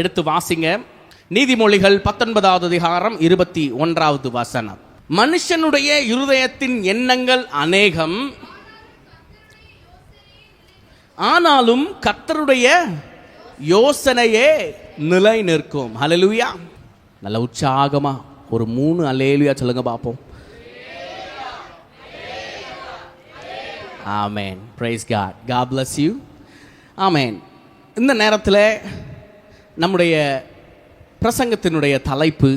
எடுத்து வாசிங்க. நீதிமொழிகள் பத்தொன்பதாவது அதிகாரம் இருபத்தி ஒன்றாவது வசனம். மனுஷனுடைய இருதயத்தின் எண்ணங்கள் அநேகம். ஆனாலும் கத்தருடைய யோசனையே நிலை நிற்கும். ஹalleluya நல்ல உற்சாகமா ஒரு மூணு அலேலுயா சொல்லுங்க பார்ப்போம். Amen praise God God bless you amen இந்த நேரத்தில் நம்முடைய பிரசங்கத்தினுடைய தலைப்பு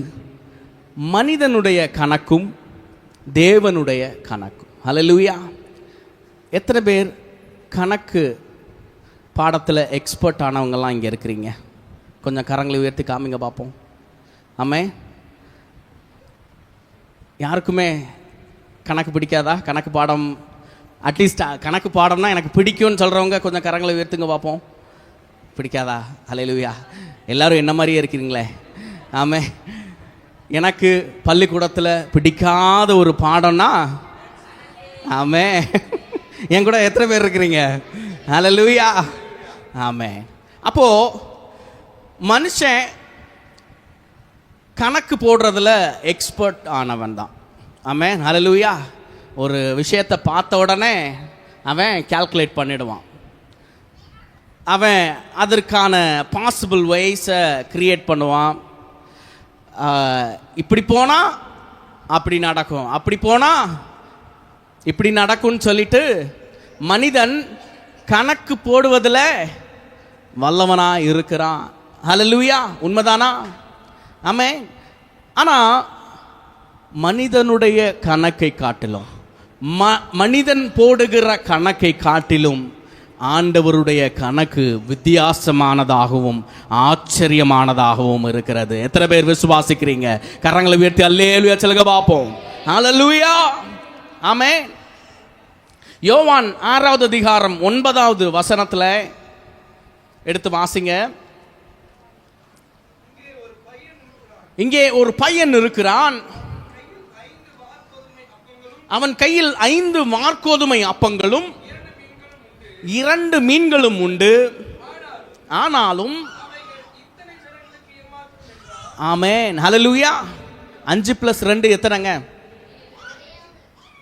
மனிதனுடைய கணக்கும் தேவனுடைய கணக்கும். ஹalleluya எத்தனை பேர் கணக்கு பாடத்தில் எக்ஸ்பர்ட் ஆனவங்கெல்லாம் இங்கே இருக்கிறீங்க? கொஞ்சம் கரங்களை உயர்த்தி காமிங்க பார்ப்போம். ஆமே யாருக்குமே கணக்கு பிடிக்காதா? கணக்கு பாடம் அட்லீஸ்ட் கணக்கு பாடம்னா எனக்கு பிடிக்கும்னு சொல்கிறவங்க கொஞ்சம் கரங்களை உயர்த்துங்க பார்ப்போம். பிடிக்காதா? அலையிலுவியா எல்லாரும் என்ன மாதிரியே இருக்கிறீங்களே? ஆமே. எனக்கு பள்ளிக்கூடத்தில் பிடிக்காத ஒரு பாடம்னா ஆமே. என் கூட எத்தனை பேர் இருக்கிறீங்க? ஹalleluya ஆமே. அப்போ மனுஷன் கணக்கு போடுறதுல எக்ஸ்பர்ட் ஆனவன் தான். ஆமே. லூயா ஒரு விஷயத்தை பார்த்த உடனே அவன் கால்குலேட் பண்ணிடுவான். அவன் அதற்கான பாசிபிள் வைஸை க்ரியேட் பண்ணுவான். இப்படி போனால் அப்படி நடக்கும். அப்படி போனால் இப்படி நடக்கும்னு சொல்லிட்டு மனிதன் கணக்கு போடுவதில் வல்லவனா இருக்கிறான். ஹalleluya உண்மைதானா? ஆமே ஆனால் மனிதனுடைய கணக்கை காட்டிலும் ம மனிதன் போடுகிற கணக்கை காட்டிலும் ஆண்டவருடைய கணக்கு வித்தியாசமானதாகவும் ஆச்சரியமானதாகவும் இருக்கிறது. எத்தனை பேர் விசுவாசிக்கிறீங்க? கரங்களை உயர்த்தி அல்லேலுயா சொல்லுங்க பார்ப்போம். ஹalleluya ஆமே யோவான் ஆறாவது அதிகாரம் ஒன்பதாவது வசனத்தில் எடுத்து வாசிங்க. இங்கே ஒரு பையன் இருக்கிறான். அவன் கையில் ஐந்து மார்க்கோதுமை அப்பங்களும் இரண்டு மீன்களும் உண்டு. ஆனாலும் ஆமே ஹalleluya அஞ்சு பிளஸ் ரெண்டு எத்தனைங்க?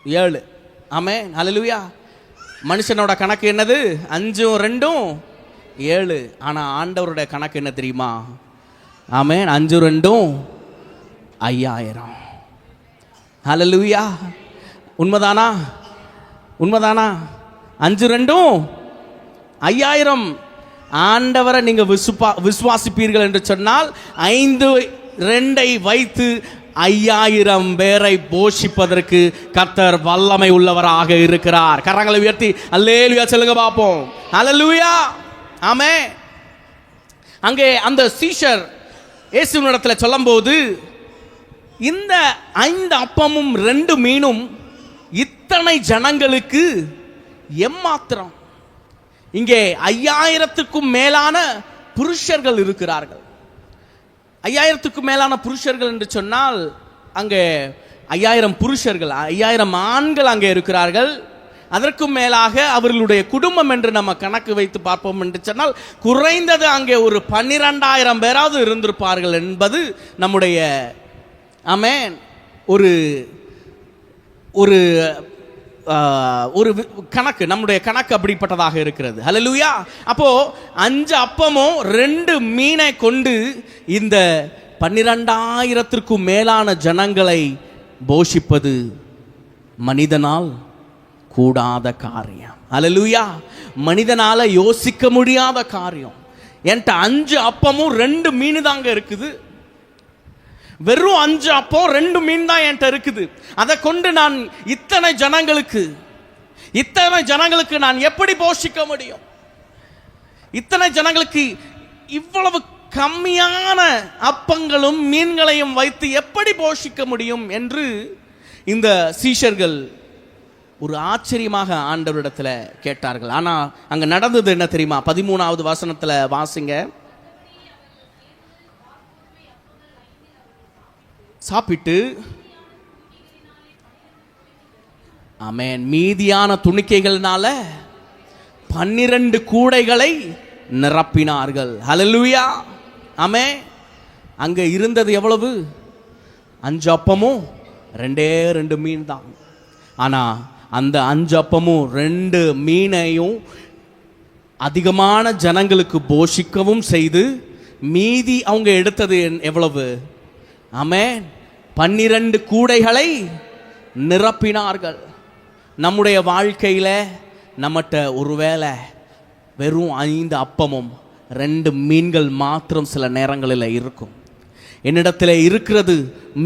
ஏழு. ஆமே ஹalleluya மனுஷனோட கணக்கு என்னது? அஞ்சும் ரெண்டும் ஏழு. ஆனால் ஆண்டவருடைய கணக்கு என்ன தெரியுமா? ஆமே அஞ்சு ரெண்டும் ஐயாயிரம். ஹalleluya உண்மைதானா? உண்மைதானா? அஞ்சு ரெண்டும். ஐயாயிரம். ஆண்டவரை நீங்கள் விசுப்பா விசுவாசிப்பீர்கள் என்று சொன்னால் ஐந்து ரெண்டை வைத்து ஐயாயிரம் பேரை போஷிப்பதற்கு கர்த்தர் வல்லமை உள்ளவராக இருக்கிறார். கரங்களை உயர்த்தி அல்லேலுயா சொல்லுங்க பார்ப்போம். அலலுயா ஆமே. அங்கே அந்த சீஷர் இயேசுவினிடத்தில் சொல்லும்போது இந்த ஐந்து அப்பமும் ரெண்டு மீனும் இத்தனை ஜனங்களுக்கு எம்மாத்திரம்? இங்கே ஐயாயிரத்துக்கும் மேலான புருஷர்கள் இருக்கிறார்கள். ஐயாயிரத்துக்கும் மேலான புருஷர்கள் என்று சொன்னால் அங்கே ஐயாயிரம் புருஷர்கள் ஐயாயிரம் ஆண்கள் அங்கே இருக்கிறார்கள். அதற்கும் மேலாக அவர்களுடைய குடும்பம் என்று நம்ம கணக்கு வைத்து பார்ப்போம் என்று சொன்னால் குறைந்தது அங்கே ஒரு பன்னிரெண்டாயிரம் பேராவது இருந்திருப்பார்கள் என்பது நம்முடைய ஆமே ஒரு ஒரு ஒரு கணக்கு நம்முடைய கணக்கு அப்படிப்பட்டதாக இருக்கிறது. ஹalleluya அப்போ அஞ்சு அப்பமும் ரெண்டு மீனை கொண்டு இந்த பன்னிரெண்டாயிரத்திற்கும் மேலான ஜனங்களை போஷிப்பது மனிதனால் கூடாத காரியம். அலலுயா மனிதனால யோசிக்க முடியாத காரியம். என்கிட்ட அஞ்சு அப்பமும் ரெண்டு மீன் தாங்க இருக்குது. வெறும் அஞ்சு அப்போ ரெண்டு மீன் தான் என்கிட்ட இருக்குது. அதை கொண்டு நான் இத்தனை ஜனங்களுக்கு இத்தனை ஜனங்களுக்கு நான் எப்படி போஷிக்க முடியும்? இத்தனை ஜனங்களுக்கு இவ்வளவு கம்மியான அப்பங்களும் மீன்களையும் வைத்து எப்படி போஷிக்க முடியும் என்று இந்த சீஷர்கள் ஒரு ஆச்சரியமாக ஆண்டவரிடத்துல கேட்டார்கள். ஆனா அங்க நடந்தது என்ன தெரியுமா? பதிமூணாவது வசனத்துல வாசிங்க. சாப்பிட்டு அமேன் மீதியான துணிக்கைகள்னால பன்னிரண்டு கூடைகளை நிரப்பினார்கள். ஹலலுயா அமே அங்கே இருந்தது எவ்வளவு? அஞ்சு அப்பமும் ரெண்டே ரெண்டு மீன் தான் ஆனால் அந்த அஞ்சு அப்பமும் ரெண்டு மீனையும் அதிகமான ஜனங்களுக்கு போஷிக்கவும் செய்து மீதி அவங்க எடுத்தது என்- எவ்வளவு? ஆமென். பன்னிரண்டு கூடைகளை நிரப்பினார்கள். நம்முடைய வாழ்க்கையில் நம்மகிட்ட ஒருவேளை வெறும் ஐந்து அப்பமும் ரெண்டு மீன்கள் மாத்திரம் சில நேரங்களில் இருக்கும். என்னிடத்தில் இருக்கிறது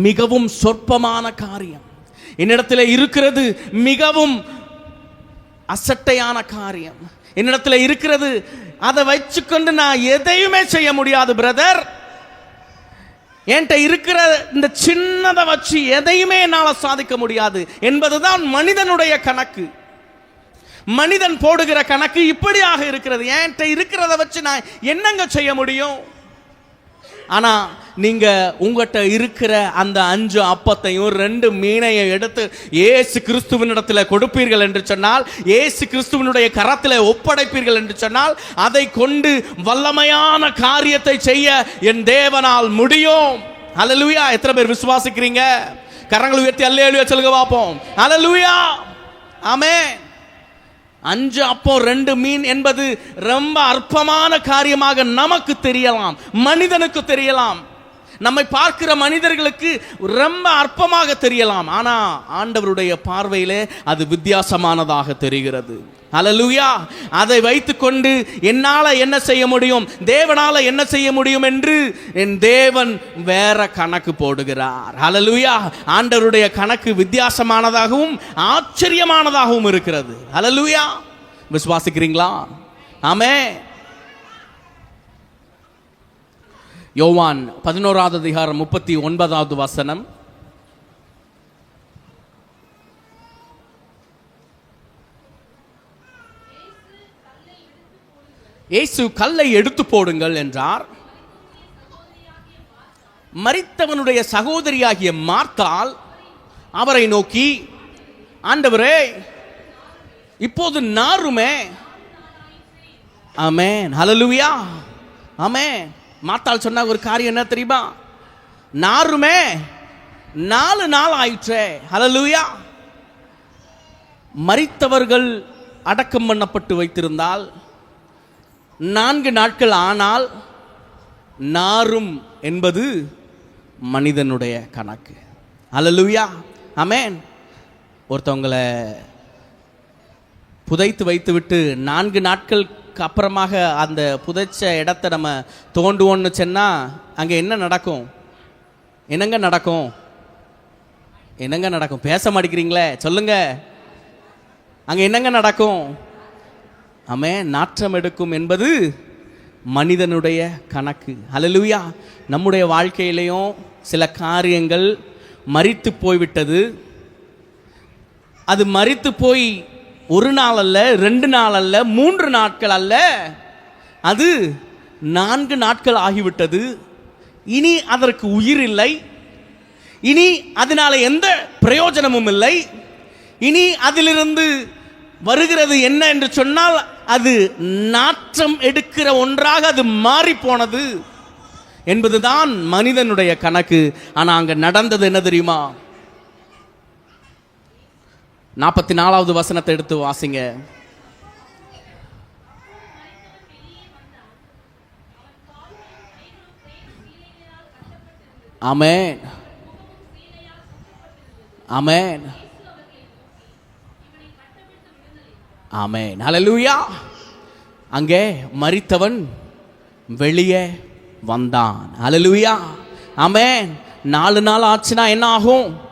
மிகவும் சொற்பமான காரியம். என்னிடத்தில் இருக்கிறது மிகவும் அசட்டையான காரியம். என்னிடத்தில் இருக்கிறது அதை வச்சுக்கொண்டு நான் எதையுமே செய்ய முடியாது பிரதர் என்கிட்ட இருக்கிற இந்த சின்னதை வச்சு எதையுமே என்னால் சாதிக்க முடியாது என்பதுதான் மனிதனுடைய கணக்கு. மனிதன் போடுகிற கணக்கு இப்படியாக இருக்கிறது. என்கிட்ட இருக்கிறத வச்சு நான் என்னங்க செய்ய முடியும்? ஆனால் நீங்கள் உங்கள்கிட்ட இருக்கிற அந்த அஞ்சு அப்பத்தையும் ரெண்டு மீனையும் எடுத்து ஏசு கிறிஸ்துவனிடத்தில் கொடுப்பீர்கள் என்று சொன்னால் ஏசு கிறிஸ்துவனுடைய கரத்தில் ஒப்படைப்பீர்கள் என்று சொன்னால் அதை கொண்டு வல்லமையான காரியத்தை செய்ய என் தேவனால் முடியும். அலலுயா எத்தனை பேர் விசுவாசிக்கிறீங்க? கரங்களை உயர்த்தி அல்லேலூயா சொல்லுங்க பார்ப்போம். அலலுயா ஆமே அஞ்சு அப்போ ரெண்டு மீன் என்பது ரொம்ப அற்பமான காரியமாக நமக்கு தெரியலாம் மனிதனுக்கு தெரியலாம். நம்மை பார்க்கிற மனிதர்களுக்கு ரொம்ப அற்பமாக தெரியலாம். ஆனா ஆண்டவருடைய பார்வையிலே அது வித்தியாசமானதாக தெரிகிறது. அலலுயா அதை வைத்துக்கொண்டு என்னால என்ன செய்ய முடியும்? தேவனால என்ன செய்ய முடியும் என்று என் தேவன் வேற கணக்கு போடுகிறார். அலலுயா ஆண்டவருடைய கணக்கு வித்தியாசமானதாகவும் ஆச்சரியமானதாகவும் இருக்கிறது. அலலுயா விசுவாசிக்கிறீங்களா? ஆமே யோவான் பதினோராவது அதிகாரம் முப்பத்தி ஒன்பதாவது வசனம். இயேசு கல்லை எடுத்து போடுங்கள் என்றார். மறித்தவனுடைய சகோதரியாகிய மார்த்தால் அவரை நோக்கி ஆண்டவரே இப்போது நாருமே. ஆமென். ஹலலுவியா ஆமென். மாத்தாள் சொன்ன ஒரு காரியம் என்ன தெரியுமா? நாருமே நாலு நாள் ஆயிற்றே. ஹலலூயா மறித்தவர்கள் அடக்கம் பண்ணப்பட்டு வைத்திருந்தால் நான்கு நாட்கள் ஆனால் நாரும் என்பது மனிதனுடைய கணக்கு. அலலுயா அமேன் ஒருத்தவங்களை புதைத்து வைத்துவிட்டு நான்கு நாட்கள் நாட்களுக்கு அப்புறமாக அந்த புதைச்ச இடத்த நம்ம தோண்டுவோன்னு சொன்னால் அங்கே என்ன நடக்கும்? என்னங்க நடக்கும்? என்னங்க நடக்கும்? பேச மாட்டேங்கிறீங்களே? சொல்லுங்க. அங்கே என்னங்க நடக்கும்? ஆமே நாற்றம் எடுக்கும் என்பது மனிதனுடைய கணக்கு. அலலுயா நம்முடைய வாழ்க்கையிலையும் சில காரியங்கள் மறித்து போய்விட்டது. அது மறித்து போய் ஒரு நாள் அல்ல ரெண்டு நாள் அல்ல மூன்று நாட்கள் அல்ல. அது நான்கு நாட்கள் ஆகிவிட்டது. இனி அதற்கு உயிர் இல்லை. இனி அதனால் எந்த பிரயோஜனமும் இல்லை. இனி அதிலிருந்து வருகிறது என்ன என்று சொன்னால் அது நாற்றம் எடுக்கிற ஒன்றாக அது மாறி போனது என்பதுதான் மனிதனுடைய கணக்கு. ஆனால் அங்கே நடந்தது என்ன தெரியுமா? நாற்பத்தி நாலாவது வசனத்தை எடுத்து வாசிங்க. அமேன் அமேன் ஆமென். அலலூயா அங்கே மரித்தவன் வெளியே வந்தான். அலலூயா ஆமென். நாலு நாள் ஆச்சுன்னா என்ன ஆகும்?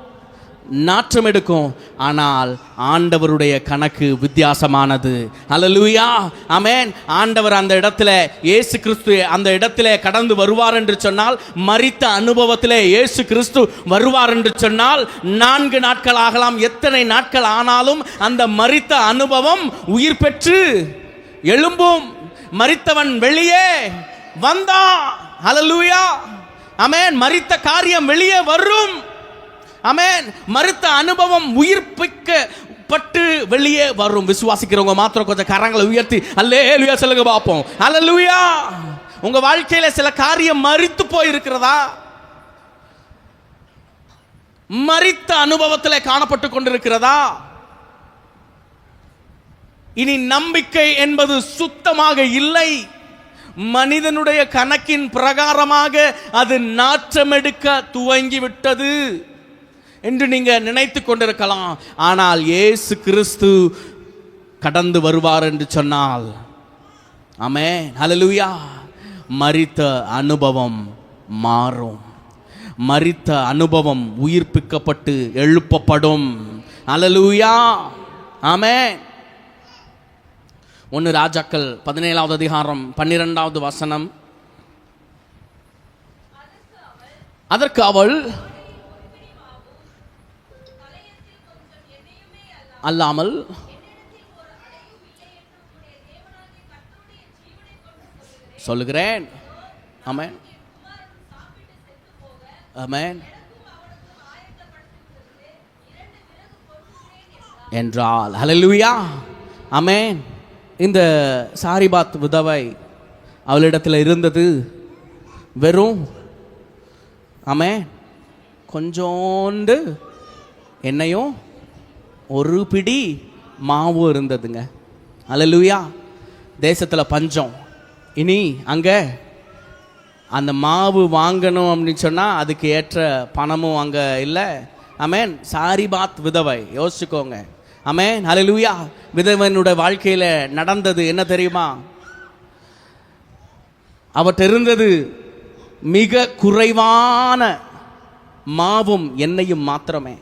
நாற்றம் எடுக்கும் ஆனால் ஆண்டவருடைய கணக்கு வித்தியாசமானது. அலலூயா அமேன் ஆண்டவர் அந்த இடத்துல இயேசு கிறிஸ்து அந்த இடத்துல கடந்து வருவார் என்று சொன்னால் மரித்த அனுபவத்திலே இயேசு கிறிஸ்து வருவார் என்று சொன்னால் நான்கு நாட்கள் ஆகலாம். எத்தனை நாட்கள் ஆனாலும் அந்த மரித்த அனுபவம் உயிர் பெற்று எழும்பும். மரித்தவன் வெளியே வந்தான் அலலூயா அமேன் மரித்த காரியம் வெளியே வரும். அமேன் மறுத்த அனுபவம் உயிர்ப்பிக்க பட்டு வெளியே வரும். விசுவாசிக்கிறவங்க மாத்திரம் கொஞ்சம் கரங்களை உயர்த்தி அல்லே லுயா சொல்லுங்க பார்ப்போம். அல்ல லுயா உங்க வாழ்க்கையில சில காரியம் மறித்து போயிருக்கிறதா? மறித்த அனுபவத்தில் காணப்பட்டு கொண்டிருக்கிறதா? இனி நம்பிக்கை என்பது சுத்தமாக இல்லை. மனிதனுடைய கணக்கின் பிரகாரமாக அது நாற்றமெடுக்க துவங்கி விட்டது என்று நீங்கள் நினைத்து கொண்டிருக்கலாம். ஆனால் இயேசு கிறிஸ்து கடந்து வருவார் என்று சொன்னால் ஆமே ஹalleluya. மரித்த அனுபவம் மாறும். மரித்த அனுபவம் உயிர்ப்பிக்கப்பட்டு எழுப்பப்படும். அலலூயா ஆமே ஒன்று ராஜாக்கள் பதினேழாவது அதிகாரம் பன்னிரெண்டாவது வசனம். அதற்கு அவள் அல்லாமல் சொல்லுகிறேன். ஆமென். ஆமென். என்றால் ஹலலுயா அமேன் இந்த சாரிபாத் விதவை அவளிடத்தில் இருந்தது வெறும் ஆமென் கொஞ்சோண்டு எண்ணெயும் ஒரு பிடி மாவும் இருந்ததுங்க. அலலுயா தேசத்தில் பஞ்சம். இனி அங்கே அந்த மாவு வாங்கணும் அப்படின்னு சொன்னால் அதுக்கு ஏற்ற பணமும் அங்கே இல்லை. அமேன் சாரிபாத் விதவை. யோசிச்சுக்கோங்க. அமேன் அலலுயா விதவனுடைய வாழ்க்கையில் நடந்தது என்ன தெரியுமா? அவற்ற இருந்தது மிக குறைவான மாவும் எண்ணெயும் மாத்திரமே.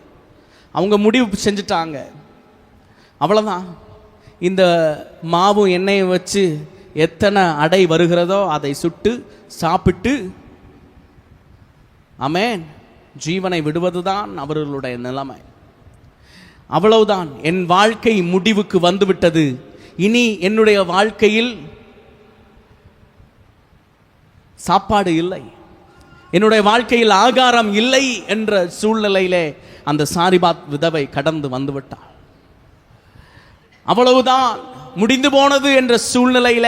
அவங்க முடிவு செஞ்சுட்டாங்க. அவ்வளோதான் இந்த மாவும் எண்ணெயும் வச்சு எத்தனை அடை வருகிறதோ அதை சுட்டு சாப்பிட்டு அமேன் ஜீவனை விடுவதுதான் அவர்களுடைய நிலைமை. அவ்வளவுதான். என் வாழ்க்கை முடிவுக்கு வந்துவிட்டது. இனி என்னுடைய வாழ்க்கையில் சாப்பாடு இல்லை. என்னுடைய வாழ்க்கையில் ஆகாரம் இல்லை என்ற சூழ்நிலையிலே அந்த சாரிபாத் விதவை கடந்து வந்துவிட்டாள். அவ்வளவுதான் முடிந்து போனது என்ற சூழ்நிலையில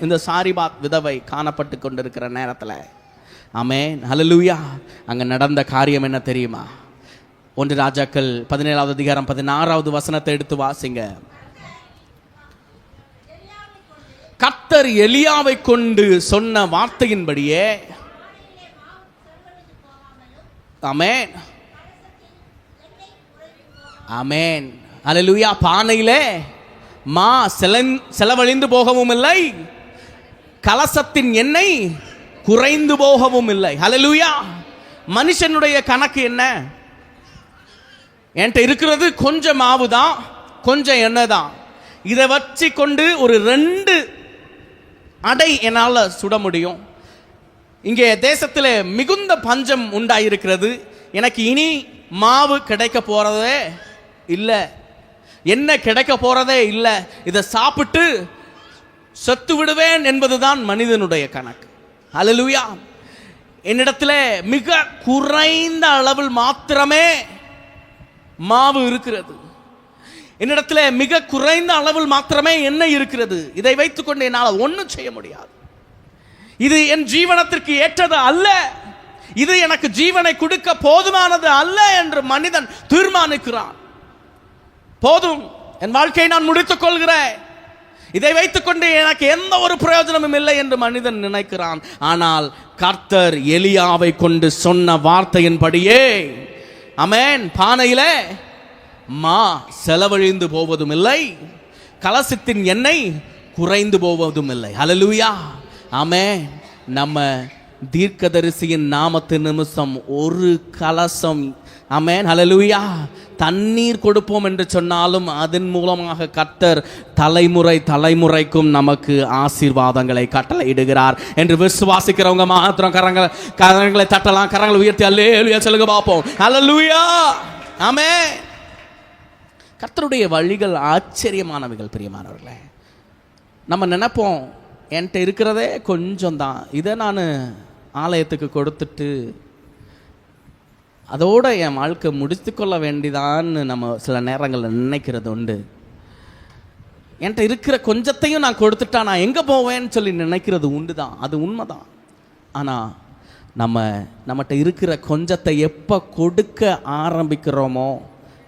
இந்த சாரிபாத் விதவை காணப்பட்டு கொண்டிருக்கிற நேரத்தில் ஆமே ஹalleluya அங்கே நடந்த காரியம் என்ன தெரியுமா? ஒன்று ராஜாக்கள் பதினேழாவது அதிகாரம் பதினாறாவது வசனத்தை எடுத்து வாசிங்க. கத்தர் எலியாவை கொண்டு சொன்ன வார்த்தையின்படியே அமேன் ஆமென் ஹalleluya பானையிலே மா செலன் செலவழிந்து போகவும் இல்லை. கலசத்தின் எண்ணெய் குறைந்து போகவும் இல்லை. அலலுயா மனுஷனுடைய கணக்கு என்ன? என்கிட்ட இருக்கிறது கொஞ்சம் மாவு தான் கொஞ்சம் எண்ணெய் தான். இதை வச்சு கொண்டு ஒரு ரெண்டு அடை என்னால் சுட முடியும். இங்கே தேசத்தில் மிகுந்த பஞ்சம் உண்டாயிருக்கிறது. எனக்கு இனி மாவு கிடைக்க போகிறதே இல்லை. என்ன கிடைக்க போகிறதே இல்லை. இதை சாப்பிட்டு செத்து விடுவேன் என்பதுதான் மனிதனுடைய கணக்கு. அலலுயா என்னிடத்தில் மிக குறைந்த அளவில் மாத்திரமே மாவு இருக்கிறது. என்னிடத்தில் மிக குறைந்த அளவில் மாத்திரமே என்ன இருக்கிறது. இதை வைத்துக்கொண்டு என்னால் ஒன்றும் செய்ய முடியாது. இது என் ஜீவனத்திற்கு ஏற்றது அல்ல. இது எனக்கு ஜீவனை கொடுக்க போதுமானது அல்ல என்று மனிதன் தீர்மானிக்கிறான். போதும். என் வாழ்க்கையை நான் முடித்துக் கொள்கிறேன். இதை வைத்துக்கொண்டு எனக்கு எந்த ஒரு பிரயோஜனமும் இல்லை என்று மனிதன் நினைக்கிறான். ஆனால் கர்த்தர் எலியாவை கொண்டு சொன்ன வார்த்தையின்படியே அமேன். பானையிலே மா செலவழிந்து போவதும் இல்லை கலசத்தின் எண்ணெய் குறைந்து போவதும் இல்லை அலலுயா ஆமே நம்ம தீர்க்கதரிசியின் நாமத்து நிமிஷம் ஒரு கலசம். ஆமென். ஹalleluya. தண்ணீர் கொடுப்போம் என்று சொன்னாலும் அதன் மூலமாக கத்தர் தலைமுறை தலைமுறைக்கும் நமக்கு ஆசீர்வாதங்களை கட்டளையிடுகிறார் என்று விசுவாசிக்கிறவங்க மாத்திரம் கரங்களை கரங்களை தட்டலாம். கரங்களை உயர்த்தி அல்லேலுயா சொல்லுங்க பார்ப்போம். ஹalleluya ஆமே கத்தருடைய வழிகள் ஆச்சரியமானவைகள் பிரியமானவர்களே. நம்ம நினைப்போம் என்கிட்ட இருக்கிறதே கொஞ்சம் தான் இதை நான் ஆலயத்துக்கு கொடுத்துட்டு அதோடு என் வாழ்க்கை முடித்து கொள்ள வேண்டிதான்னு நம்ம சில நேரங்களில் நினைக்கிறது உண்டு. என்கிட்ட இருக்கிற கொஞ்சத்தையும் நான் கொடுத்துட்டா நான் எங்கே போவேன்னு சொல்லி நினைக்கிறது உண்டு தான் அது உண்மை தான் ஆனால் நம்ம நம்மகிட்ட இருக்கிற கொஞ்சத்தை எப்போ கொடுக்க ஆரம்பிக்கிறோமோ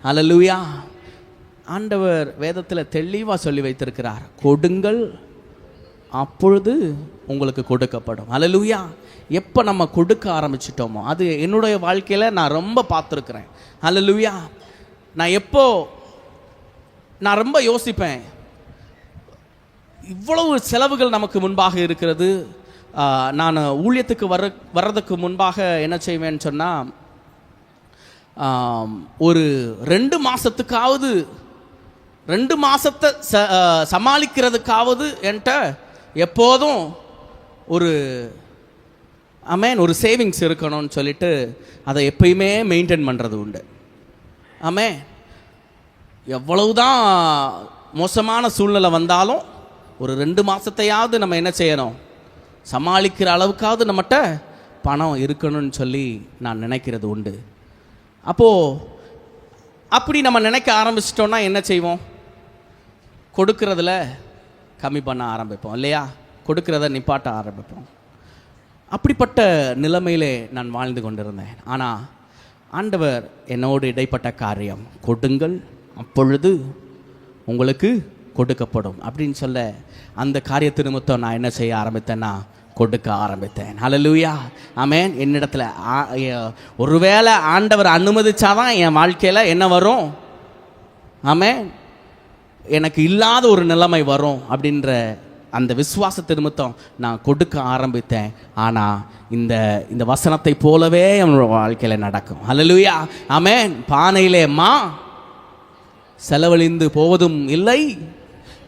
அல்லலுயா ஆண்டவர் வேதத்தில் தெளிவாக சொல்லி வைத்திருக்கிறார். கொடுங்கள் அப்பொழுது உங்களுக்கு கொடுக்கப்படும். அல்லலுயா எப்போ நம்ம கொடுக்க ஆரம்பிச்சிட்டோமோ அது என்னுடைய வாழ்க்கையில் நான் ரொம்ப பார்த்துருக்குறேன். அல்லலுயா நான் எப்போ நான் ரொம்ப யோசிப்பேன். இவ்வளவு செலவுகள் நமக்கு முன்பாக இருக்கிறது. நான் ஊழியத்துக்கு வர வர்றதுக்கு முன்பாக என்ன செய்வேன்னு சொன்னால் ஒரு ரெண்டு மாதத்துக்காவது ரெண்டு மாதத்தை ச சமாளிக்கிறதுக்காவது என்கிட்ட எப்போதும் ஒரு அமேன் ஒரு சேவிங்ஸ் இருக்கணும்னு சொல்லிட்டு அதை எப்பயுமே மெயின்டைன் பண்ணுறது உண்டு. ஆமே எவ்வளவுதான் மோசமான சூழ்நிலை வந்தாலும் ஒரு ரெண்டு மாதத்தையாவது நம்ம என்ன செய்யணும்? சமாளிக்கிற அளவுக்காவது நம்மகிட்ட பணம் இருக்கணும்னு சொல்லி நான் நினைக்கிறது உண்டு. அப்போது அப்படி நம்ம நினைக்க ஆரம்பிச்சிட்டோன்னா என்ன செய்வோம்? கொடுக்கறதுல கம்மி பண்ண ஆரம்பிப்போம் இல்லையா? கொடுக்கிறத நிப்பாட்ட ஆரம்பிப்போம். அப்படிப்பட்ட நிலைமையிலே நான் வாழ்ந்து கொண்டிருந்தேன். ஆனால் ஆண்டவர் என்னோடு இடைப்பட்ட காரியம் கொடுங்கள் அப்பொழுது உங்களுக்கு கொடுக்கப்படும் அப்படின்னு சொல்ல அந்த காரியத்து நிமித்தம் நான் என்ன செய்ய ஆரம்பித்தேன்னா கொடுக்க ஆரம்பித்தேன். நல்ல லூயா ஆமேன் என்னிடத்துல ஆ- ஒருவேளை ஆண்டவர் அனுமதிச்சாதான் என் வாழ்க்கையில் என்ன வரும்? ஆமேன் எனக்கு இல்லாத ஒரு நிலைமை வரும் அப்படின்ற அந்த விசுவாச நிமித்தம் நான் கொடுக்க ஆரம்பித்தேன். ஆனால் இந்த இந்த வசனத்தை போலவே என்னோட வாழ்க்கையில் நடக்கும். ஹalleluya ஆமென் பானையிலே மா செலவழிந்து போவதும் இல்லை.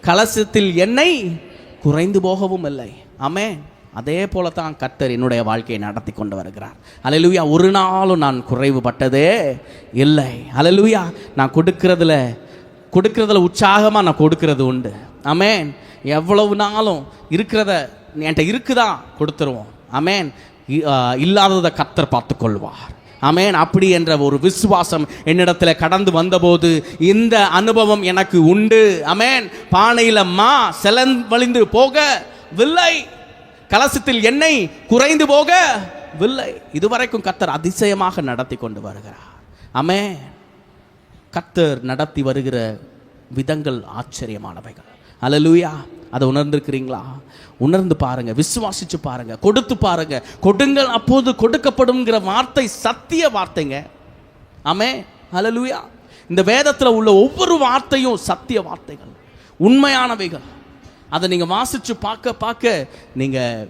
கலசத்தில் எண்ணெய் குறைந்து போகவும் இல்லை. ஆமென் அதே போல தான் கத்தர் என்னுடைய வாழ்க்கையை நடத்தி கொண்டு வருகிறார். அலலுயா ஒரு நாளும் நான் குறைவுபட்டதே இல்லை. அலலுயா நான் கொடுக்கறதுல கொடுக்கறதுல உற்சாகமாக நான் கொடுக்கறது உண்டு. அமேன் எவ்வளவு நாளும் இருக்கிறத என்கிட்ட இருக்குதா கொடுத்துருவோம். அமேன் இ- இல்லாததை கத்தர் பார்த்துக்கொள்வார். அமேன் அப்படி என்ற ஒரு விசுவாசம் என்னிடத்தில் கடந்து வந்தபோது இந்த அனுபவம் எனக்கு உண்டு. அமேன் பானையில் மா செலவழிந்து போகவில்லை கலசத்தில் எண்ணெய் குறைந்து போகவில்லை இதுவரைக்கும் கத்தர் அதிசயமாக நடத்தி கொண்டு வருகிறார். அமேன் கத்தர் நடத்தி வருகிற விதங்கள் ஆச்சரியமானவைகள். அலலூயா அதை உணர்ந்திருக்கிறீங்களா? உணர்ந்து பாருங்க விசுவாசிச்சு பாருங்க கொடுத்து பாருங்க. கொடுங்கள் அப்போது கொடுக்கப்படும்ங்கிற வார்த்தை சத்திய வார்த்தைங்க. ஆமே அலலூயா இந்த வேதத்தில் உள்ள ஒவ்வொரு வார்த்தையும் சத்திய வார்த்தைகள் உண்மையானவைகள். அதை நீங்கள் வாசிச்சு பார்க்க பார்க்க நீங்கள்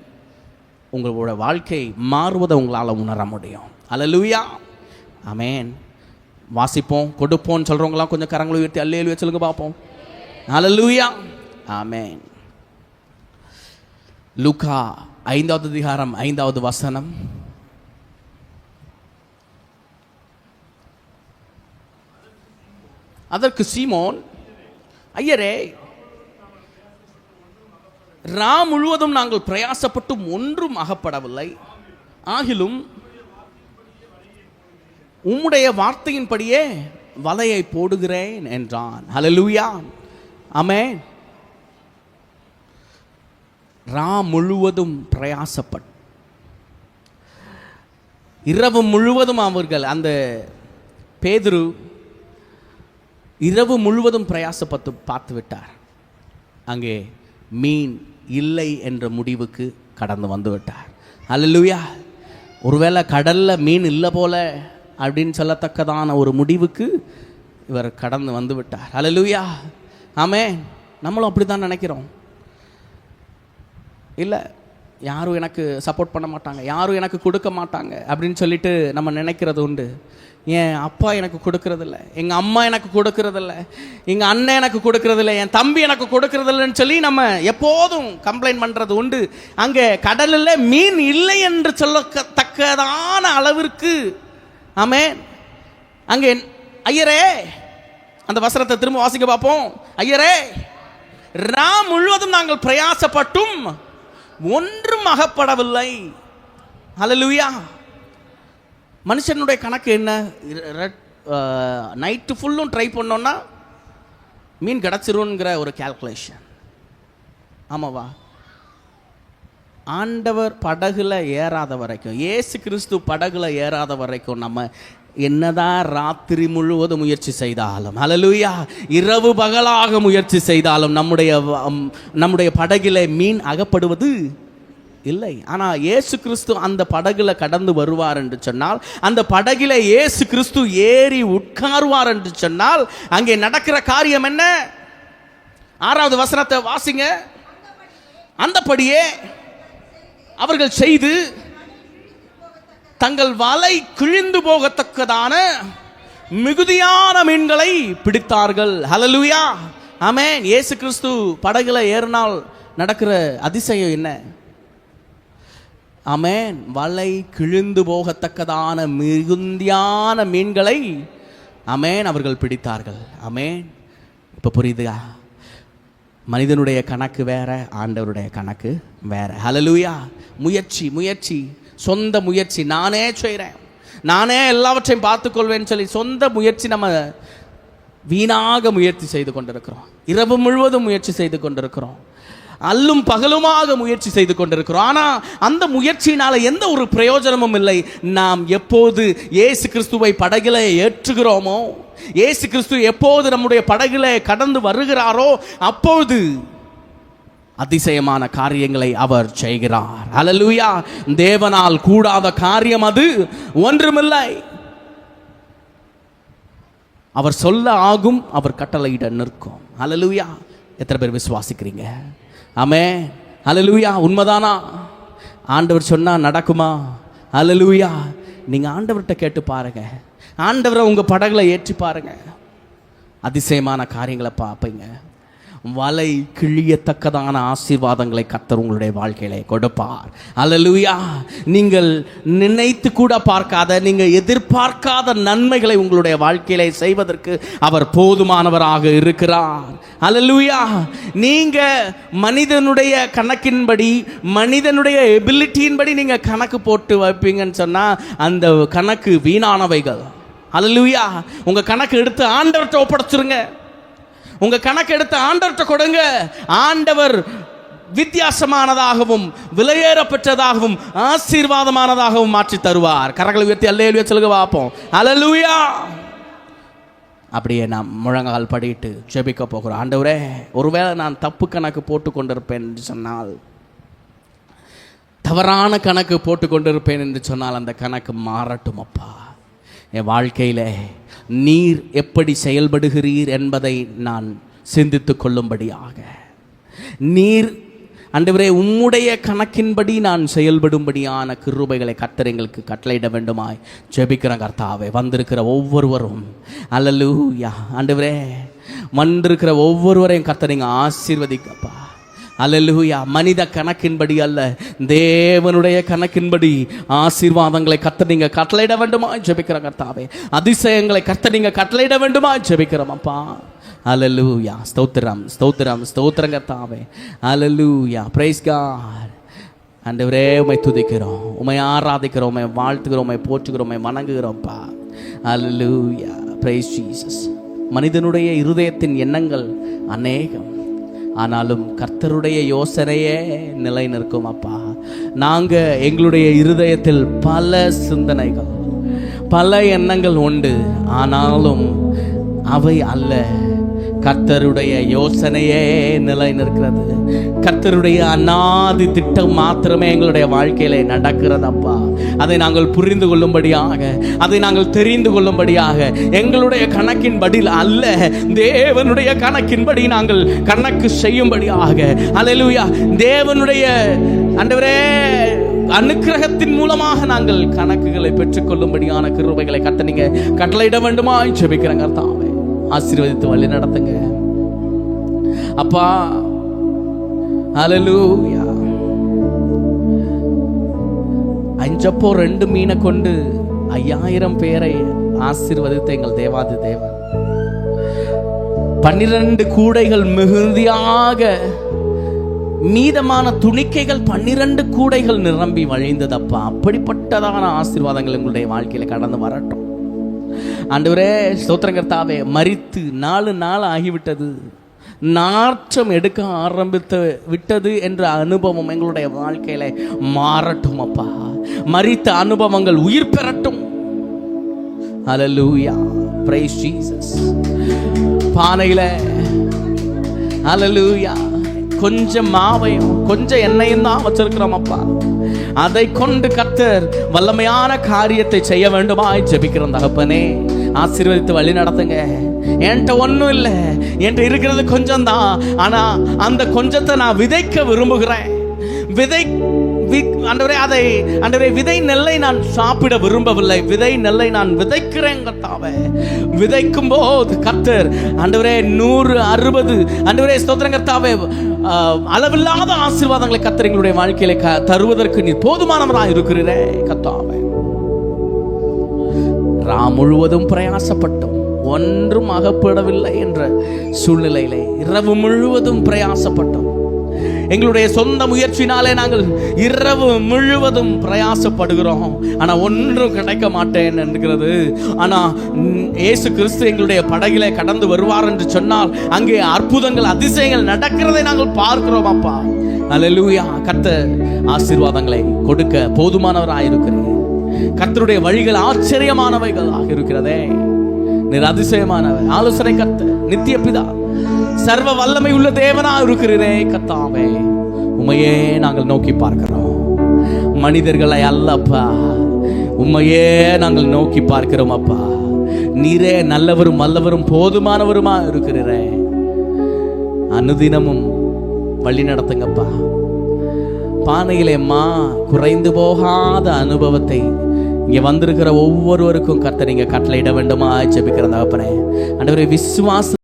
உங்களோட வாழ்க்கை மாறுவதை உங்களால் உணர முடியும். அலலூயா அமேன் வாசிப்போம் கொடுப்போம்னு சொல்கிறவங்களாம் கொஞ்சம் கரங்களை உயர்த்தி அல்லேலுயா சொல்லுங்க பார்ப்போம். அல்லேலூயா ஆமேன் லுகா ஐந்தாவது அதிகாரம் ஐந்தாவது வசனம். அதற்கு சீமோன் ஐயரே ரா முழுவதும் நாங்கள் பிரயாசப்பட்டும் ஒன்றும் அகப்படவில்லை. ஆகிலும் உம்முடைய வார்த்தையின்படியே வலையை போடுகிறேன் என்றான். ஹலலூயா ஆமென் ரா முழுவதும் பிரயாசப்பட். இரவு முழுவதும் அவர்கள் அந்த பேதுரு இரவு முழுவதும் பிரயாசப்பட்டு பார்த்து விட்டார். அங்கே மீன் இல்லை என்ற முடிவுக்கு கடந்து வந்து விட்டார். அல்லேலூயா ஒருவேளை கடல்ல மீன் இல்லை போல அப்படின்னு சொல்லத்தக்கதான ஒரு முடிவுக்கு இவர் கடந்து வந்து விட்டார். அலலுயா ஆமே நம்மளும் அப்படி தான் நினைக்கிறோம். இல்லை யாரும் எனக்கு சப்போர்ட் பண்ண மாட்டாங்க யாரும் எனக்கு கொடுக்க மாட்டாங்க அப்படின்னு சொல்லிட்டு நம்ம நினைக்கிறது உண்டு. என் அப்பா எனக்கு கொடுக்கறதில்ல எங்கள் அம்மா எனக்கு கொடுக்கறதில்ல எங்கள் அண்ணன் எனக்கு கொடுக்கறதில்ல என் தம்பி எனக்கு கொடுக்கறதில்லன்னு சொல்லி நம்ம எப்போதும் கம்ப்ளைண்ட் பண்ணுறது உண்டு. அங்கே கடலில் மீன் இல்லை என்று சொல்லத்தக்கதான அளவிற்கு ஆமே அங்கே ஐயரே அந்த வசனத்தை திரும்ப வாசிக்க பார்ப்போம். ஐயரே ராம் முழுவதும் நாங்கள் பிரயாசப்பட்டும் ஒன்றும் அகப்படவில்லை. அலலுயா மனுஷனுடைய கணக்கு என்ன? நைட்டு ஃபுல்லும் ட்ரை பண்ணோன்னா மீன் கிடச்சிருங்கிற ஒரு கால்குலேஷன் ஆமாவா? ஆண்டவர் படகுல ஏறாத வரைக்கும் ஏசு கிறிஸ்து படகுல ஏறாத வரைக்கும் நம்ம என்னதான் ராத்திரி முழுவதும் முயற்சி செய்தாலும் அலலுயா இரவு பகலாக முயற்சி செய்தாலும் நம்முடைய நம்முடைய படகில மீன் அகப்படுவது இல்லை. ஆனால் ஏசு கிறிஸ்து அந்த படகுல கடந்து வருவார் என்று சொன்னால் அந்த படகில ஏசு கிறிஸ்து ஏறி உட்காருவார் என்று சொன்னால் அங்கே நடக்கிற காரியம் என்ன? ஆறாவது வசனத்தை வாசிங்க. அந்தபடியே அவர்கள் செய்து தங்கள் வலை கிழிந்து போகத்தக்கதான மிகுதியான மீன்களை பிடித்தார்கள். ஹலலுயா ஆமென் இயேசு கிறிஸ்து படகுல ஏறினால் நடக்கிற அதிசயம் என்ன? அமேன் வலை கிழிந்து போகத்தக்கதான மிகுந்தியான மீன்களை அமேன் அவர்கள் பிடித்தார்கள். அமேன் இப்போ புரியுதுயா? மனிதனுடைய கணக்கு வேற ஆண்டவருடைய கணக்கு வேற. ஹலலூயா முயற்சி முயற்சி. சொந்த முயற்சி. நானே செய்கிறேன் நானே எல்லாவற்றையும் பார்த்துக்கொள்வேன்னு சொல்லி சொந்த முயற்சி நம்ம வீணாக முயற்சி செய்து கொண்டிருக்கிறோம். இரவு முழுவதும் முயற்சி செய்து கொண்டிருக்கிறோம். அல்லும் பகலுமாக முயற்சி செய்து கொண்டிருக்கிறோம். ஆனால் அந்த முயற்சியினால எந்த ஒரு பிரயோஜனமும் இல்லை. நாம் எப்போது ஏசு கிறிஸ்துவை படகில ஏற்றுகிறோமோ ஏசு கிறிஸ்து எப்போது நம்முடைய படகில கடந்து வருகிறாரோ அப்போது அதிசயமான காரியங்களை அவர் செய்கிறார். அலலுயா தேவனால் கூடாத காரியம் அது ஒன்றுமில்லை. அவர் சொல்ல ஆகும் அவர் கட்டளையிட நிற்கும். அலலுயா எத்தனை பேர் விசுவாசிக்கிறீங்க? ஆமே அலலூயா உண்மைதானா? ஆண்டவர் சொன்னால் நடக்குமா? அலலூயா நீங்கள் ஆண்டவர்கிட்ட கேட்டு பாருங்கள் ஆண்டவரை உங்கள் படகுல ஏற்றி பாருங்கள் அதிசயமான காரியங்களை பார்ப்பீங்க. வலை கிழியத்தக்கதான ஆசீர்வாதங்களை கத்தர் உங்களுடைய வாழ்க்கையிலே கொடுப்பார். அல்லேலூயா நீங்கள் நினைத்து கூட பார்க்காத நீங்கள் எதிர்பார்க்காத நன்மைகளை உங்களுடைய வாழ்க்கையிலே செய்வதற்கு அவர் போதுமானவராக இருக்கிறார். அல்லேலூயா நீங்க மனிதனுடைய கணக்கின்படி மனிதனுடைய எபிலிட்டியின்படி நீங்க கணக்கு போட்டு வைப்பீங்கன்னு சொன்னா அந்த கணக்கு வீணானவைகள். அல்லேலூயா உங்க கணக்கு எடுத்து ஆண்டவர்கிட்ட ஒப்படைச்சிருங்க. உங்கள் கணக்கு எடுத்து ஆண்டவர்கிட்ட கொடுங்க. ஆண்டவர் வித்தியாசமானதாகவும் விலையேற பெற்றதாகவும் ஆசீர்வாதமானதாகவும் மாற்றி தருவார். கரங்களை உயர்த்தி அல்லேலுயா சொல்லுங்க பார்ப்போம். அலலூயா அப்படியே நான் முழங்கால் படிட்டு ஜெபிக்க போகிறோம். ஆண்டவரே ஒருவேளை நான் தப்பு கணக்கு போட்டு கொண்டிருப்பேன் என்று சொன்னால் தவறான கணக்கு போட்டு கொண்டிருப்பேன் என்று சொன்னால் அந்த கணக்கு மாறட்டும் அப்பா. என் வாழ்க்கையில் நீர் எப்படி செயல்படுகிறீர் என்பதை நான் சிந்தித்து கொள்ளும்படியாக. நீர் அன்றுவரே உம்முடைய கணக்கின்படி நான் செயல்படும்படியான கிருபைகளை கர்த்தர் எங்களுக்கு கட்டளையிட வேண்டுமாய் ஜெபிக்கிறேன் கர்த்தாவே வந்திருக்கிற ஒவ்வொருவரும். அல்லலூயா அன்றுவரே வந்திருக்கிற ஒவ்வொருவரையும் கர்த்தர் நீங்கள் ஆசீர்வதிக்கப்பா. அல்லேலூயா. மனித கணக்கின்படி அல்ல. தேவனுடைய கணக்கின்படி ஆசீர்வாதங்களை கத்த நீங்க கட்டளையிட வேண்டுமா? ஜெபிக்கிற கர்த்தாவே. அதிசயங்களை கத்த நீங்க கட்டளையிட வேண்டுமா? ஜெபிக்கிறோம் அப்பா. அல்லேலூயா. ஸ்தோத்திரம் ஸ்தோத்திரம் ஸ்தோத்திரம் கர்த்தாவே. அலலுயா பிரைஸ் காட் ஆண்டவரே உமை துதிக்கிறோம். உமை ஆராதிக்கிறோம் உமை வாழ்த்துக்கிறோம் உமை போற்றுகிறோம் உமை வணங்குகிறோம்ப்பா அல்லேலூயா. பிரைஸ் ஜீசஸ் மனிதனுடைய இருதயத்தின் எண்ணங்கள் அநேகம். ஆனாலும் கர்த்தருடைய யோசனையே நிலை நிற்கும் அப்பா. நாங்கள் எங்களுடைய இருதயத்தில் பல சிந்தனைகள் பல எண்ணங்கள் உண்டு. ஆனாலும் அவை அல்ல. கர்த்தருடைய யோசனையே நிலை நிற்கிறது. கர்த்தருடைய அநாதி திட்டம் மாத்திரமே எங்களுடைய வாழ்க்கையில நடக்கிறதப்பா. அதை நாங்கள் புரிந்து கொள்ளும்படியாக அதை நாங்கள் தெரிந்து கொள்ளும்படியாக எங்களுடைய கணக்கின் பதில் அல்ல. தேவனுடைய கணக்கின்படி நாங்கள் கணக்கு செய்யும்படியாக. அல்லேலூயா தேவனுடைய அண்டவரே அனுக்கிரகத்தின் மூலமாக நாங்கள் கணக்குகளை பெற்றுக்கொள்ளும்படியான கிருபைகளை கத்த நீங்க கட்டளையிட வேண்டுமா ஜெபிக்கிறேன் கர்த்தாவே. ஆசீர்வதித்து வழி நடத்துங்க. அப்பா அலலூயா அஞ்சப்போ ரெண்டு மீனை கொண்டு ஐயாயிரம் பேரை ஆசீர்வதித்த எங்கள் தேவாதி தேவன். பன்னிரண்டு கூடைகள் மிகுதியாக மீதமான துணிக்கைகள் பன்னிரண்டு கூடைகள் நிரம்பி வழிந்ததப்பா. அப்படிப்பட்டதான ஆசீர்வாதங்கள் உங்களுடைய வாழ்க்கையில கடந்து வரட்டும். ஆண்டவரே ஸ்தோத்திரங்கர்த்தாவே மரித்து நாலு நாள் ஆகிவிட்டது. நாற்றம் எடுக்க ஆரம்பித்து விட்டது என்ற அனுபவம் எங்களுடைய வாழ்க்கையில மாறட்டும் அப்பா. மரித்த அனுபவங்கள் உயிர் பெறட்டும். அலலூயா பிரைஸ் ஜீசஸ் பானையில அலலூயா கொஞ்சம் மாவையும் கொஞ்சம் எண்ணெயும் தான் வச்சிருக்கிறோம் அப்பா. அதை கொண்டு கத்தர் வல்லமையான காரியத்தை செய்ய வேண்டுமாய் ஜபிக்கிற தகப்பனே. ஆசீர்வதித்து வழி நடத்துங்க. என்கிட்ட ஒன்றும் இல்லை. என்கிட்ட இருக்கிறது கொஞ்சம் தான் ஆனால் அந்த கொஞ்சத்தை நான் விதைக்க விரும்புகிறேன். விதை வி- அதை ஆண்டவரே விதை நெல்லை நான் சாப்பிட விரும்பவில்லை. விதை நெல்லை நான் விதைக்கிறேன் கத்தாவே விதைக்கும் போது கத்தர் ஆண்டவரே நூறு அறுபது ஆண்டவரே ஸ்தோத்திரம் அளவில்லாத ஆசீர்வாதங்களை கத்தர் எங்களுடைய வாழ்க்கையில க- தருவதற்கு நீ போதுமானவராக இருக்கிறீரே கத்தாவே ரா முழுவதும் பிரயாசப்பட்டோம். ஒன்றும் அகப்படவில்லை என்ற சூழ்நிலையிலே இரவு முழுவதும் பிரயாசப்பட்டோம். எங்களுடைய சொந்த முயற்சினாலே நாங்கள் இரவு முழுவதும் பிரயாசப்படுகிறோம். ஆனால் ஒன்றும் கிடைக்க மாட்டேன் என்கிறது. ஆனால் ஏசு இயேசு கிறிஸ்து எங்களுடைய படகிலே கடந்து வருவார் என்று சொன்னால் அங்கே அற்புதங்கள் அதிசயங்கள் நடக்கிறதை நாங்கள் பார்க்கிறோம் அப்பா. அல்லேலூயா கத்த ஆசீர்வாதங்களை கொடுக்க போதுமானவராயிருக்கிறேன் கர்த்தருடைய வழிகள் ஆச்சரியமானவைகளாக இருக்கிறதே. நீர் அதிசயமானவர் ஆலோசனை கத்த நித்திய பிதா சர்வ வல்லமை உள்ள தேவனா இருக்கிறீரே கத்தாவே. உமையே நாங்கள் நோக்கி பார்க்கிறோம். மனிதர்களை அல்லப்பா. உண்மையே நாங்கள் நோக்கி பார்க்கிறோம் அப்பா. நீரே நல்லவரும் வல்லவரும் போதுமானவருமா இருக்கிறீரே. அனுதினமும் வழி நடத்துங்கப்பா. பானையிலே மா குறைந்து போகாத அனுபவத்தை இங்கே வந்திருக்கிற ஒவ்வொருவருக்கும் கர்த்தர் நீங்க கட்டளையிட வேண்டுமா? ஜெபிக்கிற தகப்பனே. ஆண்டவரே விசுவாச